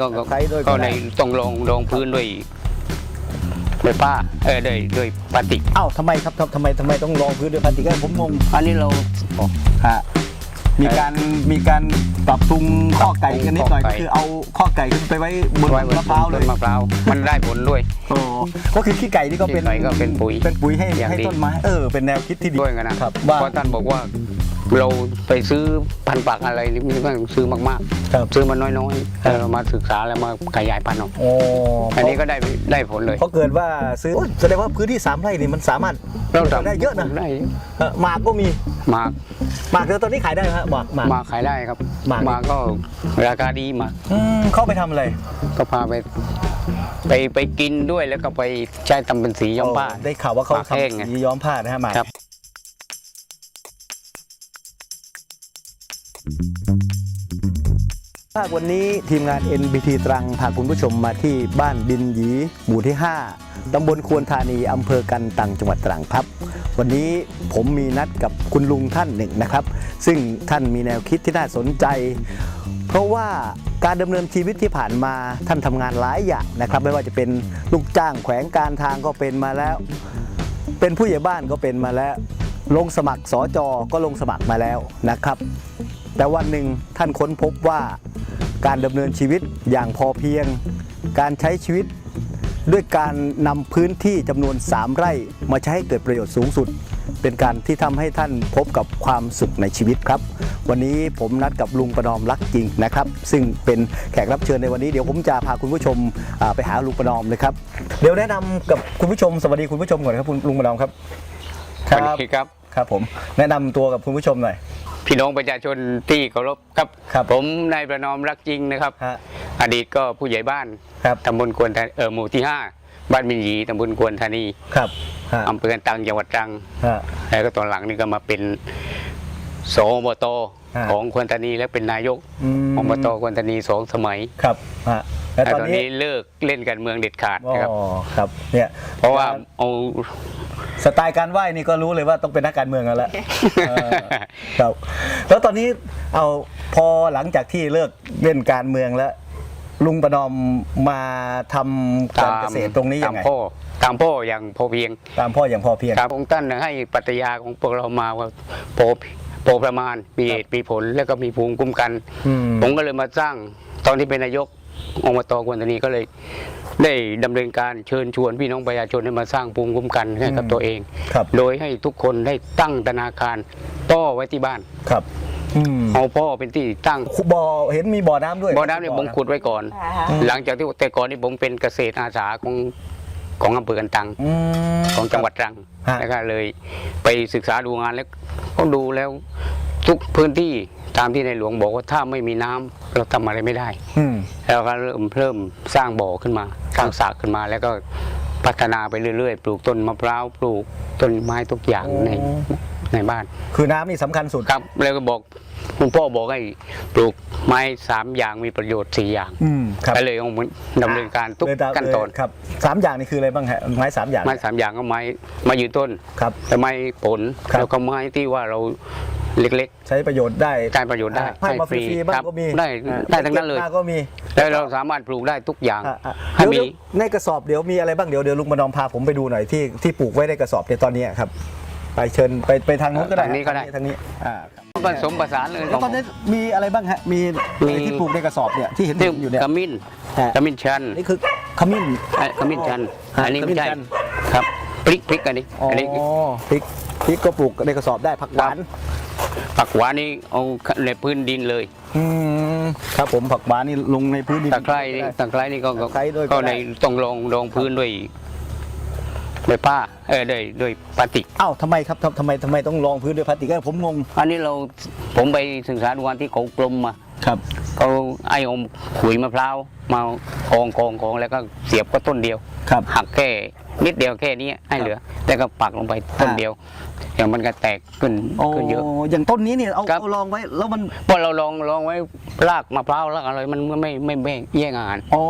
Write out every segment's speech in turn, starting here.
ก็ก็ใช้ด้วยก็ก็ในได้ต้องรองรองพื้นด้วยด้วยผ้าเออด้วยด้วยพลาสติก เอ้าทำไมครับทำทำไมทำไมต้องรองพื้นด้วยพลาสติกผมงงอันนี้เรา ฮะมีการมีการปรับปรุงข้อไก่กันนิดหน่อยข้อไก่ ก็คือเอาข้อไก่ขึ้นไปไว้บนไว้บนมะพร้าวเลยต้นมะพร้าวมันได้ผลด้วย โอ้ก็คือขี้ไก่นี่ก็เป็นขี้ไก่ก็เป็นปุ๋ยเป็นปุ๋ยให้อย่างให้ดี ต้นไม้เออเป็นแนวคิดที่ดีด้วยกันนะครับว่า เพราะท่านบอกว่า เราไปซื้อพันธุ์ปักอะไรนี่ไม่ต้องซื้อมากครับ ๆ ซื้อมาน้อยๆแล้วเรามาศึกษาแล้วมาขยายพันธุ์เอาโอ้อันนี้ก็ได้ได้ผลเลยเพราะเกิดว่าซื้อโอ้ยแสดงว่าพื้นที่สามไร่นี่มันสามารถเราทำได้เยอะนะ ได้เอ่อหมากก็มีหมากหมากเดี๋ยวตอนนี้ขายได้ไหมฮะหมากหมาก หมากขายได้ครับหมาก หมากก็ราคาดีหมากอืมเข้าไปทำอะไรก็พาไปไปไปกินด้วยแล้วก็ไปใช้ทำเป็นสีย้อมผ้าได้ข่าวว่าเขาหมากแห้งทำไง สีย้อมผ้านะฮะหมากครับ ภาควันนี้ทีมงาน NBT ตรังพาคุณผู้ชมมาที่บ้านดินหยีหมู่ที่ 5 ตำบลควรธานี อำเภอกันตังจังหวัดตรังครับ วันนี้ผมมีนัดกับคุณลุงท่านหนึ่งนะครับ ซึ่งท่านมีแนวคิดที่น่าสนใจ เพราะว่าการดำเนินชีวิตที่ผ่านมาท่านทำงานหลายอย่างนะครับ ไม่ว่าจะเป็นลูกจ้างแขวงการทางก็เป็นมาแล้ว เป็นผู้ใหญ่บ้านก็เป็นมาแล้ว ลงสมัครสอจอก็ลงสมัครมาแล้วนะครับ แต่วันหนึ่งท่านค้นพบว่าการดำเนินชีวิตอย่างพอเพียง การใช้ชีวิตด้วยการนำพื้นที่จำนวน 3 ไร่มาใช้ให้เกิดประโยชน์สูงสุด เป็นการที่ทำให้ท่านพบกับความสุขในชีวิตครับ วันนี้ผมนัดกับลุงประนอมรักจริงนะครับ ซึ่งเป็นแขกรับเชิญในวันนี้เดี๋ยวผมจะพาคุณผู้ชมอ่าไปหาลุงประนอมเลยครับเดี๋ยวแนะนำกับคุณผู้ชมสวัสดีคุณผู้ชมก่อนครับคุณลุงประนอมครับสวัสดีครับครับผมแนะนำตัวกับคุณผู้ชมหน่อย พี่น้องประชาชนที่เคารพครับ ครับผมนายประนอมรักจริงนะครับ ฮะอดีตก็ผู้ใหญ่บ้านครับ ตำบลกวนธาเออหมู่ที่ 5 บ้านมินหยีตำบลกวนธานีครับฮะอำเภอกันตังจังหวัดตรัง ฮะ แล้วก็ตอนหลังนี่ก็มาเป็นสอบตฮะ ของควนธานีและเป็นนายกอืมอบตควนธานีสองสมัยครับฮะแล้วแต่ตตออนนนี้นี้เลิกเล่นการเมืองเด็ดขาดอ๋อนะครับครับเนี่ยเพราะว่าเอา สไตล์การไหว้นี่ก็รู้เลยว่าต้องเป็นนักการเมืองกันแล้วเออครับแล้วตอนนี้เอาพอหลังจากที่เลิกเล่นการเมืองแล้ว ลุงประนอมมาทำการเกษตรตรงนี้ยังไงตามพ่อตามพ่ออย่างพอเพียงตามพ่ออย่างพอเพียง ครับองค์ท่านให้ปรัชญาของพวกเรามาว่าโปรโปรประมาณมีเหตุมีผลแล้วก็มีภูมิคุ้มกัน อืม ผมก็เลยมาสร้างตอนที่เป็นนายกองค์ตกวนตานีก็เลย ได้ดำเนินการเชิญชวนพี่น้องประชาชนให้มาสร้างภูมิคุ้มกันให้กับตัวเอง ครับโดยให้ทุกคนได้ตั้งธนาคารต้อไว้ที่บ้าน ครับอืมเอาพ่อเป็นที่ตั้งบ่อเห็นมีบ่อน้ำด้วยบ่อน้ำเนี่ยผมขุดไว้ก่อนหลังจากที่แต่ก่อนนี่ผมเป็นเกษตรอาสาของของอำเภอกันตัง อืม ของจังหวัดตรังฮะแล้วก็เลยไปศึกษาดูงานแล้วก็ดูแล้วทุกพื้นที่ ตามที่ในหลวงบอกว่าถ้าไม่มีน้ำเราทำอะไรไม่ได้อืมแล้วก็เริ่มเริ่มสร้างบ่อขึ้นมาสร้างสระขึ้นมาแล้วก็พัฒนาไปเรื่อยๆ ปลูกต้นมะพร้าวปลูกต้นไม้ทุกอย่างในในบ้าน คือน้ำนี่สำคัญสุดครับ แล้วก็บอกคุณพ่อบอกให้ปลูกไม้สามอย่างมีประโยชน์สี่อย่างอืมครับก็เลยเอามาดำเนินการทุกเลยตามขั้นตอนเลยครับสามอย่างนี่คืออะไรบ้างฮะไม้สามอย่างไม้สามอย่างก็ไม้ไม้ยืนต้นครับแต่ไม้ผลครับแล้วก็ไม้ที่ว่าเรา เล็กใช้ประโยชน์ได้ๆได้ประโยชน์ได้ให้มาฟรีๆบ้างครับก็มีได้อ่าได้ทั้งนั้นเลย ก็บมาก็มีแล้วเราสามารถปลูกได้ทุกอย่างอะอะให้เดี๋ยวมี เดี๋ยวในกระสอบเดี๋ยวมีอะไรบ้างเดี๋ยวเดี๋ยวลุงประนอมพาผมไปดูหน่อยที่ที่ปลูกไว้ในกระสอบในตอนนี้ครับ ไปเชิญไปไปทางนู้นก็ได้ทางนี้ก็ได้ ทางนี้อ่าครับผสมผสานเลยแล้วตอนนี้มีอะไรบ้างฮะมีมี ไอ้ที่ปลูกในกระสอบเนี่ยที่เห็นที่อยู่เนี่ย ขมิ้นฮะ ขมิ้นชันนี่คือขมิ้นเอ้ยขมิ้นชันฮะอันนี้ไม่ใช่ขมิ้นชันครับ พริกพริกอันนี้อ๋ออันนี้พริกพริกก็ปลูกในกระสอบได้ผักหวานผักหวานนี่เอาในพื้นดินเลยอืมครับผมผักหวานนี่ลงในพื้นดินตะไคร้นี่ตะไคร้นี่ก็ก็ตะไคร้ด้วยก็ก็ได้ในต้องรองรองพื้นด้วยด้วยผ้าเออด้วยด้วยพลาสติกเอ้าทำไมครับทำทำไมทำไมต้องรองพื้นด้วยพลาสติกผมงงอันนี้เราผมไปศึกษาดูงานที่เขากลมมาครับเขาไอ้อมขุยมะพร้าว มากองกองกองแล้วก็เสียบก็ต้นเดียวอครับหักแค่นิดเดียวแค่นี้ให้เหลือ แต่ก็ปักลงไปต้นอ่าเดียวเดี๋ยวมันก็แตกขึ้นโอ้ขึ้นเยอะอย่างต้นนี้เนี่ยเอาครับเอาลองไว้แล้วมันพอเราลองลองไว้รากมะพร้าวรากอะไรมันไม่ไม่ไม่แย่งอาหารอ๋อ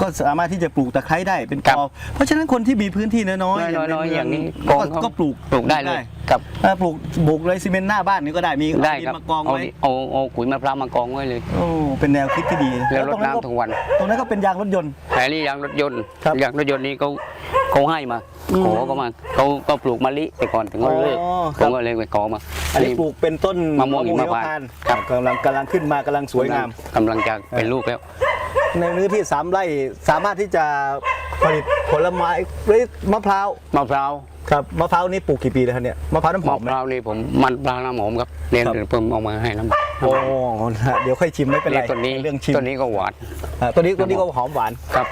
ก็สามารถที่จะปลูกตะไคร้ได้เป็นครับกอเพราะฉะนั้นคนที่มีพื้นที่น้อยๆน้อยๆน้อยๆอย่างนี้ก็กองเขาก็ปลูกปลูกได้เลยครับอ่าปลูกปลูกเลยซีเมนต์หน้าบ้านนี่ก็ได้มีได้เอาดินครับมากองเอาไว้เอาเอาขุยมะพร้าวมากองไว้เลยโอ้เป็นแนวคิดที่ดีแล้วรตดรงนั้นก็น้ำทุกวัน ตรงนั้นก็เป็นยางรถยนต์ แต่นี่ยางรถยนต์ครับยางรถยนต์นี้เขาเขาให้มาอืมขอก็มาเขาก็ปลูกมะลิแต่ก่อนถึงเขาเลิกอ๋อคผรับ มก็เลยไปขอมา อันนี้ปลูกเป็นต้นมะม่วงหิมพานต์พานต์ครับ กำลังกำลังขึ้นมากำลังสวยงาม กำลังจะเป็นลูกแล้ว ในเนื้อที่สามไร่สามารถที่จะผลิตผลไม้หรือมะพร้าวมะพร้าว ครับมะพร้าวนี่ปลูกกี่ปีแล้วครับเนี่ยมะพร้าวน้ำหอมะมไหมพร้าวนี่ผมมันปลาน้ำหอมครับเรียนครับเพิ่มเอามาให้น้ำโอ้นะฮะเดี๋ยวค่อยชิมไม่เป็นไรนี่ต้นนี้เรื่องชิมต้นนี้ก็หวานอ่าตัวนี้ตัวนี้ก็หอมหวานครับ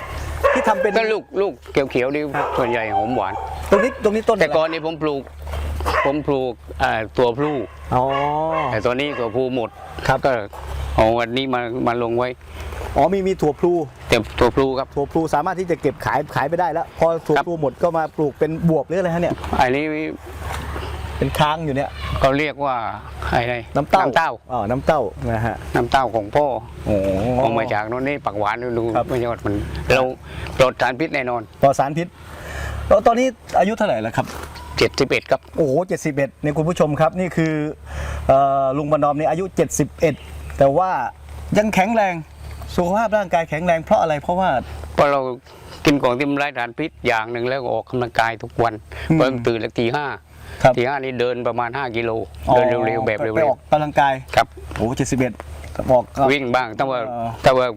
ที่ทำเป็น ก็ลูกลูกเขียวๆนี่ครับ ส่วนใหญ่หอมหวาน ตรงนี้ตรงนี้ต้นแต่อะไรก่อนนี่ผมปลูก ผมปลูกเอ่อตัวพลู อ๋อ แต่ตัวนี้ตัวพลูหมดครับ ก็ เอาวันนี้มามาลงไว้ อ๋อมีมีถั่วพลูเต็มตัวพลูครับ ถั่วพลูสามารถที่จะเก็บขายขายไปได้แล้ว พอถั่วครับ พลูหมดก็มาปลูกเป็นบวบหรืออะไรฮะเนี่ยอันนี้เป็นค้างอยู่เนี่ยเขาเรียกว่าอะไรน้ำเต้าน้ำเต้าอ๋อน้ำเต้านะฮะน้ำเต้าของพ่อโอ้ ออกมาจากโน่นนี่ปักหวานดูครับ ไม่ยอดมัน เราปลดสารพิษแน่นอนปลอดสารพิษแล้วตอนนี้อายุเท่าไหร่แล้วครับ 71ครับ โอ้โห71เนี่ยคุณผู้ชมครับ นี่คือเอ่อลุงบรรนอมนี่อายุ 71 แต่ว่ายังแข็งแรงสุขภาพร่างกายแข็งแรงเพราะอะไรเพราะว่า เพราะเรากินของที่มันไร้สารพิษอย่างหนึ่งแล้วก็ออกกำลังกายทุกวันอืมเพิ่งตื่นแล้วตีห้าครับ ตีห้านี่เดินประมาณ 5 กิโล เดินเร็วๆแบบไปเร็ไปวออกกำลังกายๆครับ โอ้โห71บอกก็ วิ่งบ้างถ้าว่าเออถ้าว่า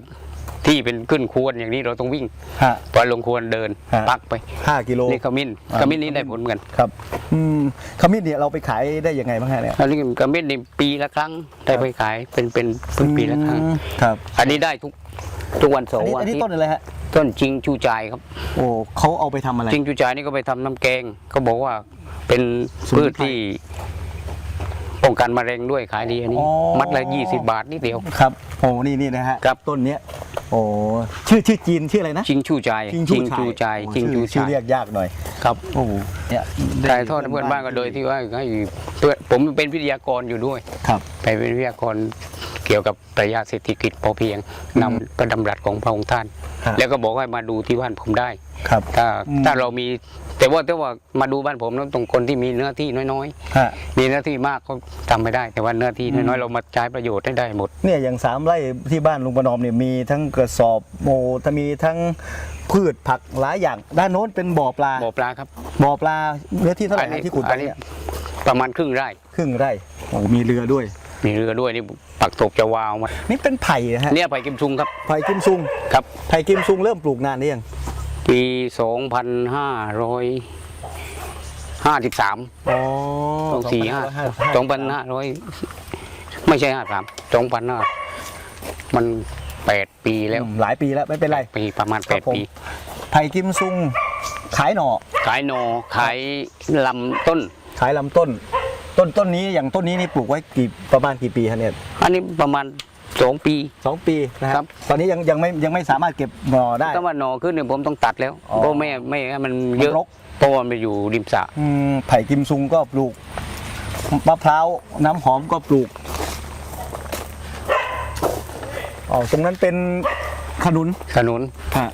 ที่เป็นขึ้นควรอย่างนี้เราต้องวิ่งฮะ พอลงควรเดินฮะ พักไป5กิโล นี่ขมิ้นอ่า ขมิ้นนี้ได้ผลเหมือนกันครับอืมขมิ้นเนี่ยเราไปขายได้ยังไงบ้างฮะเนี่ย อันนี้ขมิ้นนี่ปีละครั้งได้ไปขายเป็นเป็นเป็นปีละครั้ง อืมครับอันนี้ได้ทุกทุกวันเสาอันร์นี้วันอันนี้อาทิตต้นย์อะไรฮะ ต้นจริงจูจายครับ โอ้เขาเอาไปทำอะไรจริงจูจายนี่ก็ไปทำน้ำแกงเขาบอกว่าเป็นสมุนไพรพืชที่ป้องกันมะเร็งด้วยขายดีอันนี้ อ๋อ มัดละยี่สิบบาทนิดเดียว ครับโอ้นี่นี่นะฮะครับ ต้นเนี้ย โอ้ชื่อชื่อจีนชื่ออะไรนะจริงชูจายจิงจริงชูชูชาจายยโอ้จริงชื่ชูอชื่อจายเรียกยากหน่อยครับโอ้โหเนี่ยถ่ายทอดให้เพื่อนบ้านก็โดยที่ว่าให้เพื่อนผมเป็นวิทยากรอยู่ด้วย ครับ ไปเป็นวิทยากร เกี่ยวกับปรัชญาเศรษฐกิจพอเพียงอืมนำพระดำรัสของพระองค์ท่าน ฮะแล้วก็บอกให้มาดูที่บ้านผมได้ ครับถ้าอืม ถ้าเรามี แต่ว่าแต่ว่ามาดูบ้านผมนั้นตรงคนที่มีเนื้อที่น้อยฮะ ๆ มีเนื้อที่มากก็ทำไม่ได้ แต่ว่าเนื้อที่อืมน้อยๆเรามาใช้ประโยชน์ให้ได้หมด เนี่ยอย่างสามไร่ที่บ้านลุงประนอมเนี่ยมีทั้งกระสอบโมถ้ามีทั้งพืชผักหลายอย่างด้านโน้นเป็นบ่อปลาบ่อปลาครับบ่อปลาเนื้อที่เท่าไหร่นะที่ขุดอัไปนนี้เนี่ยประมาณครึ่งไร่ครึ่งไร่โอ้มีเรือด้วย มีเรือด้วยนี่ปักตบจะวาวมานี่เป็นไผ่นะฮะเนี่ยไปกิมซุงครับไผ่กิมซุงครับไผ่กิมซุงเริ่มปลูกนานหรือยังปี2553อ๋อสองสี่ห้าสองพันห้าร้อยไม่ใช่ห้าสามสองพันห้ามันแปดปีแล้วหลายปีแล้วไม่เป็นไรปีประมาณคแปรับดผมปีไผ่กิมซุงขายหน่อขายโนขายลำต้น ขายลำต้น ต้นต้นนี้อย่างต้นนี้นี่ปลูกไว้กี่ประมาณกี่ปีฮะเนี่ยอันนี้ประมาณสองปี สองปีนะคครัรับ บ ตอนนี้ยังยังไม่ยังไม่สามารถเก็บหน่อได้ ถ้าว่าหนอขึ้นเนี่ยผมต้องตัดแล้วอ๋อเพราะไม่ไม่ให้มันเยอะมันรก เพราะว่ามันอยู่ริมสระอืมไผ่กิมซุงก็ปลูกมะพร้าวน้ำหอมก็ปลูกอ๋อตรงนั้นเป็นขนุนขนุนฮะ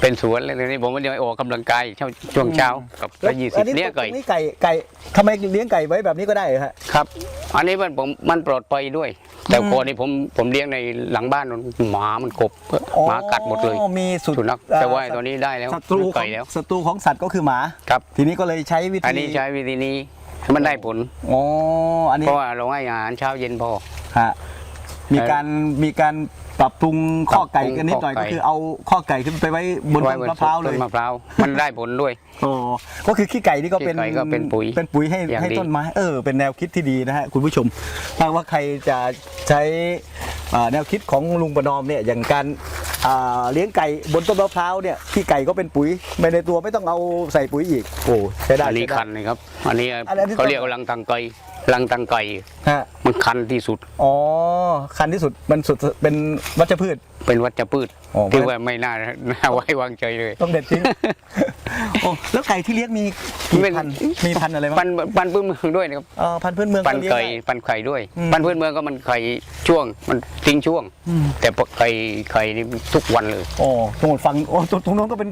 เป็นสวนเลยทีนี้ผมไม่ได้ออกกำลังกายช่วงช่วงเช้ากับละยี่สิอับเนี่ยตไก่รงนี้ไก่ไก่ทำไมเลี้ยงไก่ไว้แบบนี้ก็ได้เหรอฮะ ครับ อันนี้มันผมมันปลอดภัยด้วย แต่อืม ก่อนนี้ผมผมเลี้ยงในหลังบ้านนู่นหมามันกบหมากัดหมดเลยอ๋อมีสุดสุนัขแต่ว่าตอนนี้ได้แล้วศัตรูขอไก่งแล้วศัตรูของสัตว์ก็คือหมา ครับ ทีนี้ก็เลยใช้วิธีอันนี้ใช้วิธีนี้ให้มันได้ผล อ๋ออันนี้เพราะว่าเราให้อาหารเช้าเย็นพอ ฮะมีการมีการ ปรับปรุงข้อไก่กันนิดหน่อยข้อก็ไก่คือเอาข้อไก่ขึ้นไปไว้บนต้นมะพร้าวเลยต้นมะพร้าวมันได้ผลด้วยอ๋อก็คือขี้ไก่นี่ก็เป็นขี้ไก่ก็เป็นปุ๋ยเป็นปุ๋ยให้อย่างให้ดีต้นไม้เออเป็นแนวคิดที่ดีนะฮะคุณผู้ชมถ้าว่าใครจะใช้อ่าแนวคิดของลุงประนอมเนี่ยอย่างการอ่าเลี้ยงไก่บนต้นมะพร้าวเนี่ยขี้ไก่ก็เป็นปุ๋ยไปในตัวไม่ต้องเอาใส่ปุ๋ยอีกโอ้ใช้ได้อันนี้ใช้ได้คันนะครับอันนี้อันนี้เขาเรียกว่าลังตังไก่ลังตังไก่ฮะ มันคันที่สุด อ๋อ คันที่สุดมันสุดเป็นวัชพืชเป็นวัชพืชอ๋อ ที่ว่าไม่น่าน่าไว้วางใจเลยต้องเด็ดทิ้ง โอ้แล้วไก่ที่เลี้ยงมีกี่เป็นพันธุ์มีพันธุ์อะไรบ้างปันปันพื้นเมืองด้วยนะครับเอ่อพันธุ์พื้นเมืองปันก็เลี้ยงไก่ได้ปันไข่ด้วยอืมปันพื้นเมืองก็มันไข่ช่วงมันทิ้งช่วง อืมแต่ปกไข่ไข่นี่ทุกวันเลย โอ้ตรงฝั่งโอ้ตรงตรงโน้นก็เป็น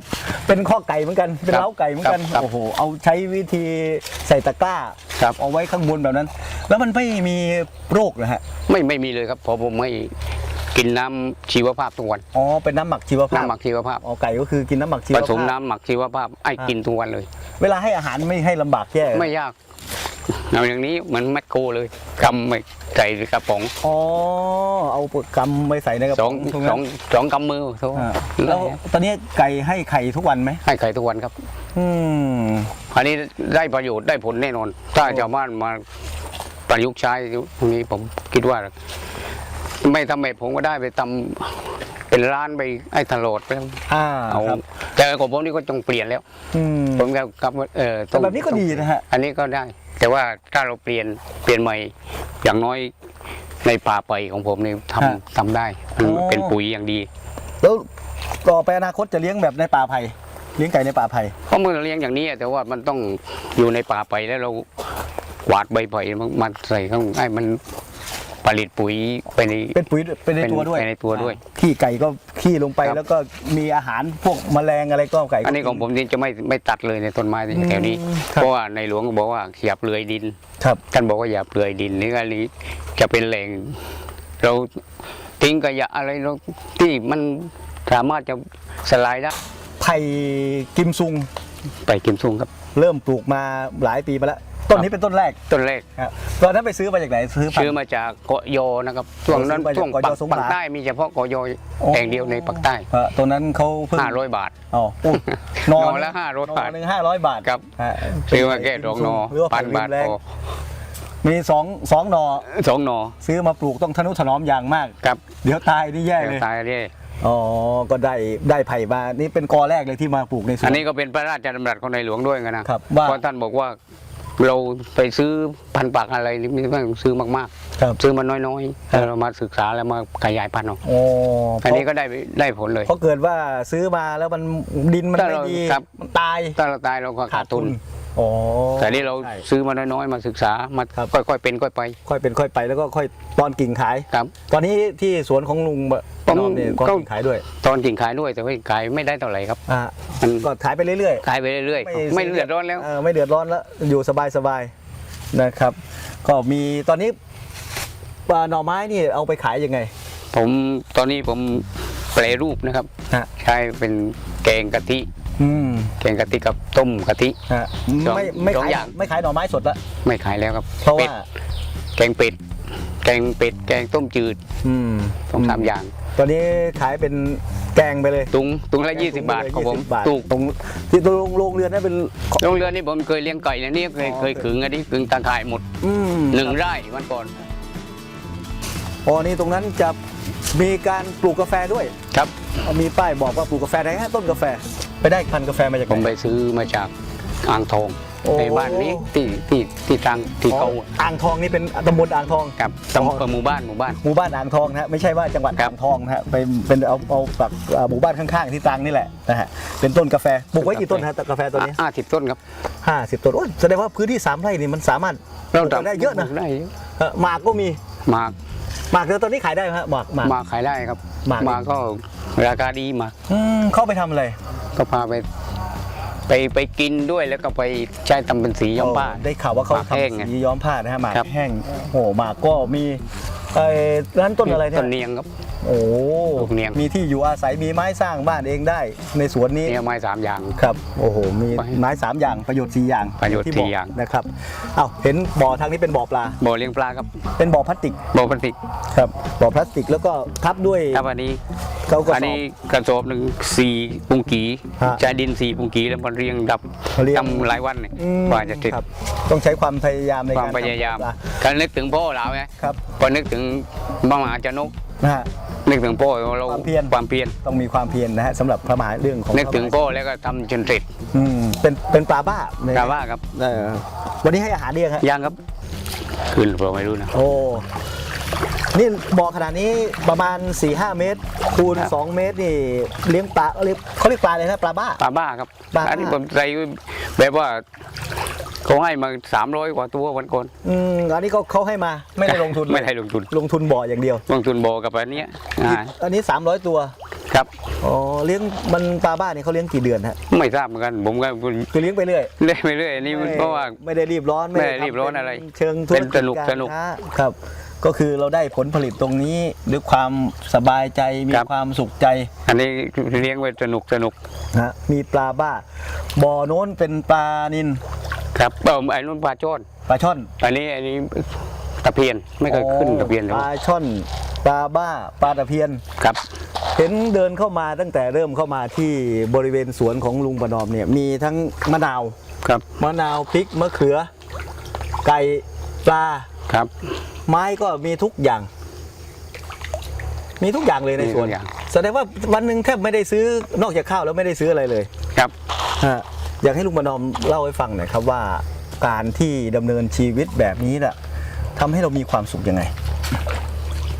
เป็นข้อไก่เหมือนกันเป็นครับเล้าไก่เหมือนกันครับ โอ้โหเอาใช้วิธีใส่ตะกร้าครับ เอาไว้ข้างบนแบบนั้น แล้วมันไม่มีโรคนะฮะไม่ไม่มีเลยครับเพอผมไม่ กินน้ำชีวภาพทุกวันอ๋อเป็นน้ำหมักชีวภาพน้ำหมักชีวภาพอ๋อไก่ก็คือกินน้ำหมักชีวผภาพ สมน้ำหมักชีวภาพไอ้กินทุกวันเลย เวลาให้อาหารไม่ให้ลำบากแย่ไม่ยากเอาอย่างนี้เหมือนแมคโครเลยกำไม่ใส่กระป๋องอ๋อเอากำไปใส่ในกระสอป๋องงตรงสนั้องนสองกำมือโถ่อ่าแล้วตอนนี้ไก่ให้ไข่ทุกวันไหมให้ไข่ทุกวันครับ อืม อันนี้ได้ประโยชน์ได้ผลแน่นอน ถ้าชาวบ้านมาประยุกต์ใช้ตรงนี้ผมคิดว่า ไม่ทำให้ผมก็ได้ไปทำเป็นร้านไปไอ้ตลอดไปแล้วอ่าเอาครับแต่ของผมนี่ก็ต้องเปลี่ยนแล้ว อืม ผมก็กับเออแต่แบบนี้ก็ดีนะฮะ อันนี้ก็ได้ แต่ว่าถ้าเราเปลี่ยนเปลี่ยนใหม่อย่างน้อยในป่าไปของผมนี่ทำทำได้มันเป็นปุ๋ยอย่างดีแล้วต่อไปอนาคตจะเลี้ยงแบบในป่าไผ่เลี้ยงไก่ในป่าไผ่เพราะมันเลี้ยงอย่างนี้แต่ว่ามันต้องอยู่ในป่าไปแล้วเรากวาดใบไผ่มาใส่ข้างให้มัน ผลิตปุ๋ยไปในเป็นปุ๋ยเป็นในตัวด้วยเป็นในตัวด้วย ขี้ไก่ก็ขี้ลงไปครับ แล้วก็มีอาหารพวกแมลงอะไรก็ไก่ก็อันนี้ของผมนี่จะไม่ไม่ตัดเลยในต้นไม้อืมแถวนี้ ครับ เพราะว่าในหลวงก็บอกว่าอย่าเปลือยดิน ครับท่านบอกว่าอย่าเปลือยดินนี่ก็นี้จะเป็นแหล่งเราทิ้งขยะอะไรเราที่มันสามารถจะสลายได้ไผ่กิมซุงไปกิมซุงครับ เริ่มปลูกมาหลายปีมาแล้ว ต้นนี้เป็นต้นแรกต้นแรกครับตอนนั้นไปซื้อมาจากไหนซื้อพันซื้อธุ์มาจากเกาะโยนะครับช่วงนั้นซื้อมาจากช่วงเกาะปัโยกสงขลาปักใต้มีเฉพาะเกาะโยโอ้แห่งเดียวในปักใต้เออตอนนั้นเขาเพิ่งห้าร้อยบาทอ๋ออุ๊ยนอนนอนละ500บาทหนึ่งห้าร้อยบาทครับฮะซื้อมาแค่สองนอหรือว่าพัพันนบาทแรงพอมีสองสองนอสองนอซื้อมาปลูกต้องทนุถนอมอย่างมากครับ เดี๋ยวตายนี่แย่เดี๋ยเลวยตายเนี่ยอ๋อ ก็ได้ได้ไผ่มา นี่เป็นกอแรกเลยที่มาปลูกในสวน อันนี้ก็เป็นพระราชดำรัสของในหลวงด้วยกันนะ ครับว่าเพราะท่านบอกว่า เราไปซื้อพันธุ์ปักอะไรนี่ไม่ต้องซื้อมากครับ ๆ ซื้อมาน้อยๆแล้วเรามาศึกษาแล้วมาขยายพันธุ์เอาโอ้อันนี้ก็ได้ได้ผลเลย เพราะเกิดว่าซื้อมาแล้วมันดินมันถ้าไม่เราดีครับ มันตาย ถ้าเราตายเราก็ขาดทุน อ๋อแต่นี่เราใช่ ซื้อมาน้อยๆมาศึกษามาครับ ค่อยๆเป็นค่อยไป ค่อยเป็นค่อยไปแล้วก็ค่อยตอนกิ่งขาย ครับ ตอนนี้ที่สวนของลุงผมนอมเนี่ยก็ก็กิ่งขายด้วยตอนกิ่งขายด้วยแต่ว่าขายไม่ได้เท่าไหร่ครับ อ่ามัน ก็ขายไปเรื่อยๆขายไปเรื่อยๆ ไม่เลือดร้อนแล้วเไม่เดือดร้อนแล้วอยู่สบายสบายๆนะครับ ก็มีตอนนี้ปลาหน่อไม้นี่เอาไปขายยังไงผมตอนนี้ผมแปรรูปนะครับ ฮะ ใช้เป็นแกงกะทิ อืมแกงกะทิกับต้มกะทิ ฮะสองไม่ไม่สองขายอย่าง ไม่ขายหน่อไม้สดละ ไม่ขายแล้วครับเพราะว่า ดแกงเป็ด แกงเป็ด แกงต้มจืดอืมสองสามอย่าง ตอนนี้ขายเป็นแกงไปเลยตุงตุงละยี่สิบบาทของผม20บาทถูกตรงที่ตรงโรงเรือนนั่นเป็น โรงเรือนนี่ผมเคยเลี้ยงไก่นะนี่เคยอ๋อ เคยขึงอันนี้ขึงตาข่ายหมดอืมหนึ่งไร่วันก่อน อ๋อนี่ตรงนั้นจะมีการปลูกกาแฟด้วย ครับ มีป้ายบอกว่าปลูกกาแฟไหนฮะต้นกาแฟ ไปได้พันธุ์กาแฟมาจากไหผมไปนซื้อมาจากอ่างทองโอ้ ในบ้านนี้ที่ที่ที่ตังที่อ๋อเขาอ่างทองนี่เป็นตำบลอ่างทอง กับตำบลหมู่บ้านหมู่บ้าน หมู่บ้านอ่างทองนะฮะไม่ใช่ว่าจังหวัดครับอ่างทองนะฮะไปเป็นเอาเอาจากอ่าหมู่บ้านข้างๆที่ตรังนี่แหละนะฮะเป็นต้นกาแฟปลูกไว้กี่ต้นฮะกาแฟตัวนี้ห้าสิบต้นครับห้าสิบต้นโอ้ยแสดงว่าพื้นที่สามไร่นี่มันสามารถปลูกได้เยอะนะปลูกได้เยอะเอ่อหมากก็มีหมากหมากเดี๋ยวตอนนี้ขายได้ไหมฮะหมากหมาก หมากขายได้ครับหมาก หมากก็ราคาดีหมากอืมเข้าไปทำอะไร ก็พาไปไปไปกินด้วยแล้วก็ไปใช้ทำเป็นสีย้อมผ้า ได้ข่าวว่าเขาหมากแห้งทำไงสีย้อมผ้านะฮะหมากครับ แห้งโอ้โหหมากก็มีไอ้ร้านต้นอะไรเนี่ยต้นเนียงครับ โอ้ลูกเนียง มีที่อยู่อาศัยมีไม้สร้างบ้านเองได้ในสวนนี้ เนี่ยไม้สามอย่าง ครับ โอ้โห มีไปไม้สามอย่างประโยชน์สี่อย่างประโยชน์ที่สี่บกอย่าง นะครับเอ้าเห็นบ่อทางนี้เป็นบ่อปลา บ่อเลี้ยงปลาครับเป็นบ่อพลาสติกบ่อพลาสติกครับบ่อพลาสติกแล้วก็ทับด้วยครับอันนี้ เขาก็อันนี้กระสอบหนึ่งสี่ปุงกีฮะใช้ดินสี่ปุงกีแล้วมันเรียงดับเรียงทำหลายวันเนี่ยอืมกว่าจะเสร็จครับต้องใช้ความพยายามในควาการมพยายามทำบ่อปลการนึกถึงพ่อเราไงครับพอนึกถึงพระมหาชนกนะฮะนึกถึงพ่อเราความเพียรความเพียรต้องมีความเพียรนะฮะสำหรับพระมหาเรื่องของนึกถึงพระมหาพ่อแล้วก็ทำจนเสร็จอืมเป็นเป็นปลาบ้าในกาว่าครับเออวันนี้ให้อาหารเรียงฮะยังครับขึ้นเราไม่รู้นะโอ้ นี่บ่อขนาดนี้ประมาณ4-5เมตร คูณ ครับ 2 เมตรนี่เลี้ยงปลาเรียกเขาเรียกปลาอะไรนะปลาบ้า ปลาบ้าครับปลาบ้า อันนี้ผมใส่แบบว่าเขาให้มาสามร้อยกว่าตัววันก่อนอืมอันนี้เขาเขาให้มาไม่ได้ลงทุนไม่ได้ลงทุนลงทุนบ่ออย่างเดียว ลงทุนโบกับอันเนี้ยอ่าอันนี้ 300 ตัวครับ อ๋อเลี้ยงมันปลาบ้านี่เขาเลี้ยงกี่เดือนฮะไม่ทราบเหมือนกัน ผมก็คือเลี้ยงไปเรื่อยเล่นไปเรื่อยอันนี้มันเพราะว่า ไม่ได้รีบร้อนไม่ได้ทำรีบร้อนอะไรเป็เชิงธุรเป็นกิจสนุกการสนุก ค้าครับ ก็คือเราได้ผลผลิตตรงนี้ด้วยความสบายใจมีครับ ความสุขใจอันนี้เลี้ยงไว้สนุกสนุกนะมีปลาบ้าบ่อโน้นเป็นปลานินครับเออไอ้นุ่นปลาโจนปลาช่อนอันนี้อันนี้ตะเพียนไม่เคยขึ้นตะเพียนเลปยลาช่อน ปลาบ้าปลาตะเพียน ครับ เห็นเดินเข้ามาตั้งแต่เริ่มเข้ามาที่บริเวณสวนของลุงประนอมเนี่ยมีทั้งมะนาวครับมะนาวพริกมะเขือ ไก่ปลา ครับ ไม้ก็มีทุกอย่าง มีทุกอย่างเลยในสวนมีทุกอย่าง แสดงว่าวันหนึ่งแทบไม่ได้ซื้อนอกจากข้าวแล้วไม่ได้ซื้ออะไรเลย ครับ ฮะอยากให้ลุงประนอมเล่าให้ฟังหน่อยครับว่าการที่ดำเนินชีวิตแบบนี้น่ะทำให้เรามีความสุขยังไง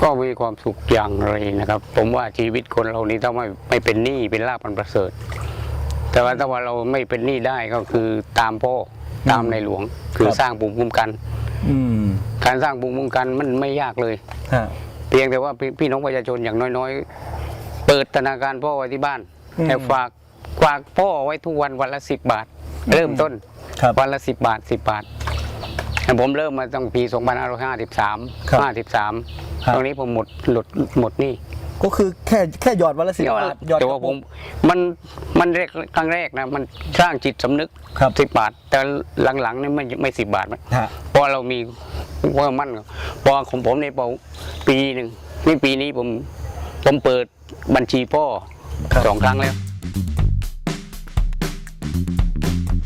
ก็มีความสุขอย่างไรนะครับ ผมว่าชีวิตคนเรานี้ถ้าไม่ไม่เป็นหนี้เป็นลาภอันประเสริฐ แต่ว่าถ้าว่าเราไม่เป็นหนี้ได้ก็คือตามพ่อตามในหลวง คือครับ สร้างภูมิคุ้มกันอืม การสร้างภูมิคุ้มกันมันไม่ยากเลยฮะเพียงแต่ว่าพี่พี่น้องประชาชนอย่างน้อยๆ เปิดธนาคารพ่อไว้ที่บ้านอืมแต่ฝากฝากพ่อไว้ทุกวันวันละสิบบาท เริ่มต้นครับวันละสิบบาทสิบบาทแต่ผมเริ่มมาตั้งปี 2553ครับ53ครับตรงนี้ผมหมดหลุดหมดหนี่ ก็คือแค่แค่หยอดวันละสิบบาทหยอดแต่ว่าผมมันมันแรกครั้งแรกนะมันสร้างจิตสำนึกครับสิบบาท แต่หลังๆนี่ไม่ไม่สิบบาทฮะเพราะเรามีเพิ่มมั่นเพราะของผมในยเปาปีหนึ่งนี่ปีนี้ผมผมเปิดบัญชีพ่อครับสองครั้งแล้ว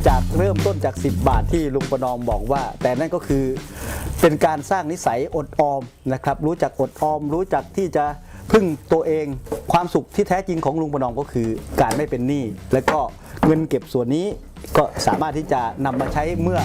จากเริ่มต้นจาก 10 บาทที่ลุงประนอมบอกว่า แต่นั่นก็คือเป็นการสร้างนิสัยอดออมนะครับ รู้จักอดออม รู้จักที่จะ พึ่งตัวเองความสุขที่แท้จริงของลุงประนอมก็คือการไม่เป็นหนี้และก็เงินเก็บส่วนนี้ก็สามารถที่จะนำมาใช้เมื่อ